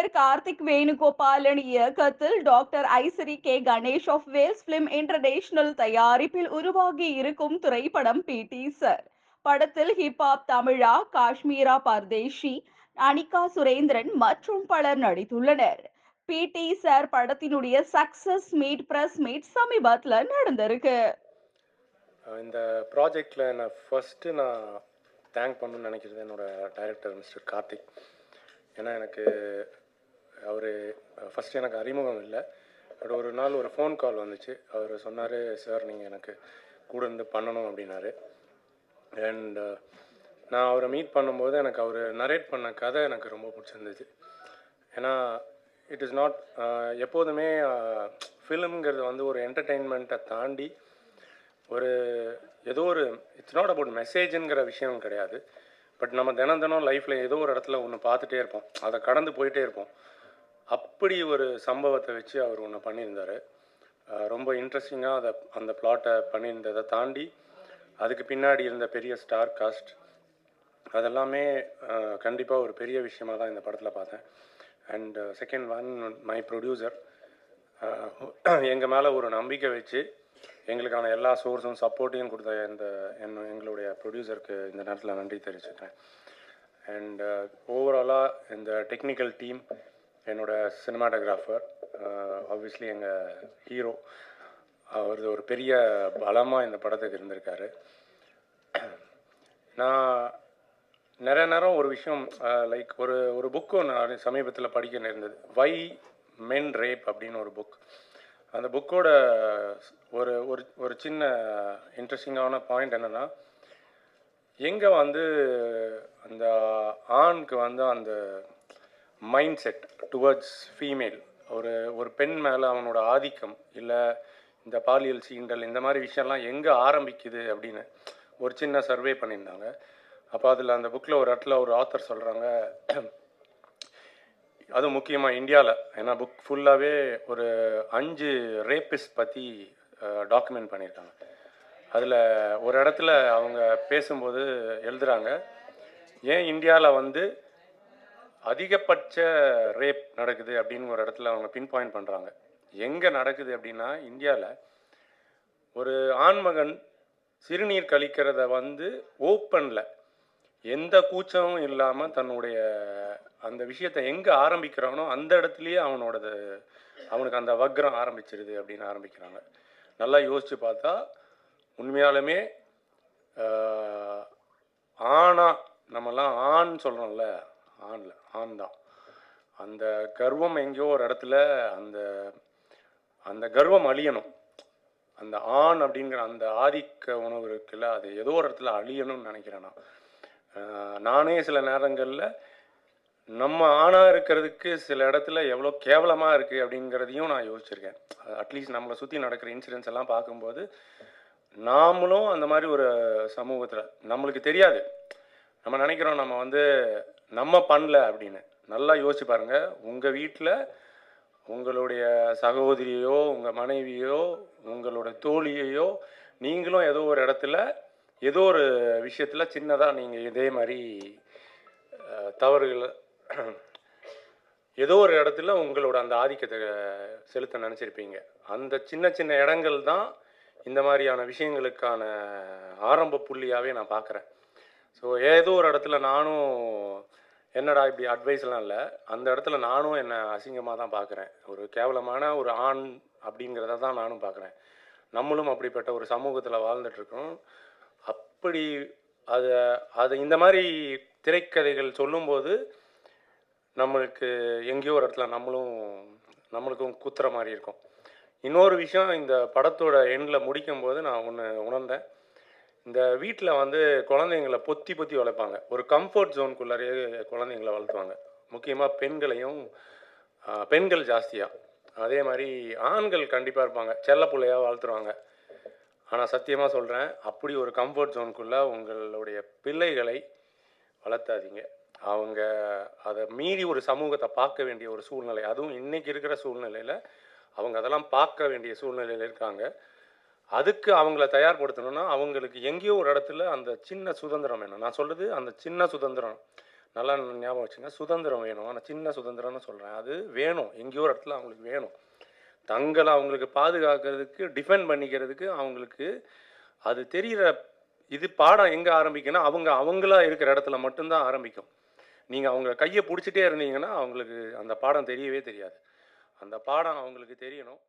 இயக்குனர் கார்த்திக் வேணுகோபாலன் இயக்கத்தில் doctor Ishari K Ganesh of Vels film international தயாரிப்பில் உருவாகி இருக்கும் திரைப்படம் பிடி சார். படத்தில் ஹிப்ஹாப் தமிழா காஷ்மீரா பர்தேஷி அனிகா சுரேந்திரன் மற்றும் பலர் நடித்துள்ளனர். பி டி சார் படத்தினுடைய சக்சஸ் மீட் பிரஸ் மீட் சமீபத்தில் நடந்திருக்கு. இந்த ப்ராஜெக்டில் நான் ஃபஸ்ட்டு நான் தேங்க் பண்ணணும்னு நினைக்கிறது என்னோட டைரக்டர் மிஸ்டர் கார்த்திக். ஏன்னா எனக்கு அவர் ஃபஸ்ட்டு எனக்கு அறிமுகம் இல்லை. பட் ஒரு நாள் ஒரு ஃபோன் கால் வந்துச்சு. அவர் சொன்னார் சார் நீங்கள் எனக்கு கூட இருந்து பண்ணணும் அப்படின்னாரு. அண்ட் நான் அவரை மீட் பண்ணும்போது எனக்கு அவர் நரேட் பண்ண கதை எனக்கு ரொம்ப பிடிச்சிருந்துச்சு. ஏன்னா இட் இஸ் நாட் எப்போதுமே ஃபிலிம்ங்கிறது வந்து ஒரு என்டர்டெயின்மெண்ட்டை தாண்டி ஒரு ஏதோ ஒரு இட்ஸ் நாட் அபவுட் மெசேஜுங்கிற விஷயம் கிடையாது. பட் நம்ம தினம் தினம் லைஃப்பில் ஏதோ ஒரு இடத்துல ஒன்று பார்த்துட்டே இருப்போம். அதை கடந்து போயிட்டே இருப்போம். அப்படி ஒரு சம்பவத்தை வச்சு அவர் ஒன்று பண்ணியிருந்தார். ரொம்ப இன்ட்ரெஸ்டிங்காக அதை அந்த பிளாட்டை பண்ணியிருந்ததை தாண்டி அதுக்கு பின்னாடி இருந்த பெரிய ஸ்டார் காஸ்ட் அதெல்லாமே கண்டிப்பாக ஒரு பெரிய விஷயமாக தான் இந்த படத்தில் பார்த்தேன். And second one my producer எங்கள் மேலே ஒரு நம்பிக்கை வச்சு எங்களுக்கான எல்லா சோர்ஸும் சப்போர்ட்டையும் கொடுத்த இந்த என் எங்களுடைய ப்ரொடியூசருக்கு இந்த நேரத்தில் நன்றி தெரிவிச்சுக்கிறேன். அண்ட் ஓவராலாக இந்த டெக்னிக்கல் டீம் என்னோட சினிமாட்டோகிராஃபர் ஆப்வியஸ்லி எங்கள் ஹீரோ அவர் ஒரு பெரிய பலமாக இந்த படத்துக்கு இருந்திருக்காரு. நான் நிறைய நேரம் ஒரு விஷயம் லைக் ஒரு ஒரு புக்கு ஒன்று சமீபத்தில் படிக்க நேர்ந்தது. வை மென் ரேப் அப்படின்னு ஒரு புக் அந்த புக்கோட ஒரு ஒரு ஒரு சின்ன இன்ட்ரெஸ்டிங்கான பாயிண்ட் என்னென்னா எங்கே வந்து அந்த ஆணுக்கு வந்து அந்த மைண்ட் செட் டுவர்ட்ஸ் ஃபீமேல் ஒரு ஒரு பெண் மேலே அவனோட ஆதிக்கம் இல்லை இந்த பாலியல் சீண்டல் இந்த மாதிரி விஷயம்லாம் எங்கே ஆரம்பிக்குது அப்படின்னு ஒரு சின்ன சர்வே பண்ணியிருந்தாங்க. அப்போ அதில் அந்த புக்கில் ஒரு இடத்துல ஒரு ஆத்தர் சொல்கிறாங்க அதுவும் முக்கியமாக இந்தியாவில் ஏன்னா புக் ஃபுல்லாகவே ஒரு அஞ்சு ரேப்பிஸ்ட் பற்றி டாக்குமெண்ட் பண்ணியிருக்காங்க. அதில் ஒரு இடத்துல அவங்க பேசும்போது எழுதுகிறாங்க ஏன் இந்தியாவில் வந்து அதிகபட்ச ரேப் நடக்குது அப்படின்னு ஒரு இடத்துல அவங்க பின் பாயிண்ட் பண்ணுறாங்க எங்கே நடக்குது அப்படின்னா இந்தியாவில் ஒரு ஆண்மகன் சிறுநீர் கழிக்கிறத வந்து ஓப்பனில் எந்த கூச்சமும் இல்லாமல் தன்னுடைய அந்த விஷயத்தை எங்கே ஆரம்பிக்கிறானோ அந்த இடத்துலையே அவனோடது அவனுக்கு அந்த வக்ரம் ஆரம்பிச்சிருது அப்படின்னு ஆரம்பிக்கிறாங்க. நல்லா யோசித்து பார்த்தா உண்மையாலுமே ஆணா நம்மலாம் ஆண் சொல்கிறோம்ல ஆணில் ஆண் தான். அந்த கர்வம் எங்கேயோ ஒரு இடத்துல அந்த அந்த கர்வம் அழியணும். அந்த ஆண் அப்படிங்கிற அந்த ஆதிக்க உணவு இருக்குல்ல அது ஏதோ ஒரு இடத்துல அழியணும்னு நினைக்கிறேன் நான். நானே சில நேரங்களில் நம்ம ஆணாக இருக்கிறதுக்கு சில இடத்துல எவ்வளோ கேவலமாக இருக்குது அப்படிங்கிறதையும் நான் யோசிச்சிருக்கேன். அட்லீஸ்ட் நம்மளை சுற்றி நடக்கிற இன்சிடென்ட்ஸ் எல்லாம் பார்க்கும்போது நாமளும் அந்த மாதிரி ஒரு சமூகத்தில் நம்மளுக்கு தெரியாது. நம்ம நினைக்கிறோம் நம்ம வந்து நம்ம பண்ணல அப்படின்னு. நல்லா யோசிச்சு பாருங்கள் உங்கள் வீட்டில் உங்களுடைய சகோதரியோ உங்கள் மனைவியோ உங்களோட தோழியையோ நீங்களும் ஏதோ ஒரு இடத்துல ஏதோ ஒரு விஷயத்தில் சின்னதாக நீங்கள் இதே மாதிரி தவறுகளை ஏதோ ஒரு இடத்துல உங்களோட அந்த ஆதிக்கத்தை செலுத்த நினச்சிருப்பீங்க. அந்த சின்ன சின்ன இடங்கள் தான் இந்த மாதிரியான விஷயங்களுக்கான ஆரம்ப புள்ளியாகவே நான் பார்க்குறேன் ஸோ ஏதோ ஒரு இடத்துல நானும் என்னடா இப்படி அட்வைஸ்லாம் இல்லை. அந்த இடத்துல நானும் என்னை அசிங்கமாக தான் பார்க்குறேன் ஒரு கேவலமான ஒரு ஆண் அப்படிங்கிறத தான் நானும் பார்க்குறேன் நம்மளும் அப்படிப்பட்ட ஒரு சமூகத்தில் வாழ்ந்துட்டுருக்கோம். அப்படி அதை அதை இந்த மாதிரி திரைக்கதைகள் சொல்லும்போது நம்மளுக்கு எங்கேயோ ஒரு இடத்துல நம்மளும் நம்மளுக்கும் குத்துற மாதிரி இருக்கும். இன்னொரு விஷயம் இந்த படத்தோட எண்டில் முடிக்கும் போது நான் ஒன்று உணர்ந்தேன். இந்த வீட்டில் வந்து குழந்தைங்களை பொத்தி பொத்தி வளர்ப்பாங்க. ஒரு கம்ஃபர்ட் ஜோனுக்குள்ளாரே குழந்தைங்களை வளர்த்துவாங்க. முக்கியமாக பெண்களையும் பெண்கள் ஜாஸ்தியாக அதே மாதிரி ஆண்கள் கண்டிப்பாக இருப்பாங்க. செல்ல பிள்ளையாக வளர்த்துருவாங்க. ஆனால் சத்தியமாக சொல்கிறேன் அப்படி ஒரு கம்ஃபர்ட் ஜோனுக்குள்ளே உங்களுடைய பிள்ளைகளை வளர்த்தாதீங்க. அவங்க அதை மீறி ஒரு சமூகத்தை பார்க்க வேண்டிய ஒரு சூழ்நிலை அதுவும் இன்றைக்கி இருக்கிற சூழ்நிலையில் அவங்க அதெல்லாம் பார்க்க வேண்டிய சூழ்நிலையில் இருக்காங்க. அதுக்கு அவங்கள தயார்படுத்தணும்னா அவங்களுக்கு எங்கேயோ ஒரு இடத்துல அந்த சின்ன சுதந்திரம் வேணும். நான் சொல்கிறது அந்த சின்ன சுதந்திரம். நல்லா ஞாபகம் வச்சுங்க. சுதந்திரம் வேணும். ஆனால் சின்ன சுதந்திரம்னு சொல்கிறேன் அது வேணும். எங்கேயோ ஒரு இடத்துல அவங்களுக்கு வேணும். தங்களை அவங்களுக்கு பாதுகாக்கிறதுக்கு டிஃபெண்ட் பண்ணிக்கிறதுக்கு அவங்களுக்கு அது தெரிகிற இது பாடம் எங்கே ஆரம்பிக்குன்னா அவங்க அவங்களா இருக்கிற இடத்துல மட்டும்தான் ஆரம்பிக்கும். நீங்கள் அவங்க கையை பிடிச்சிட்டே இருந்தீங்கன்னா அவங்களுக்கு அந்த பாடம் தெரியவே தெரியாது. அந்த பாடம் அவங்களுக்கு தெரியணும்.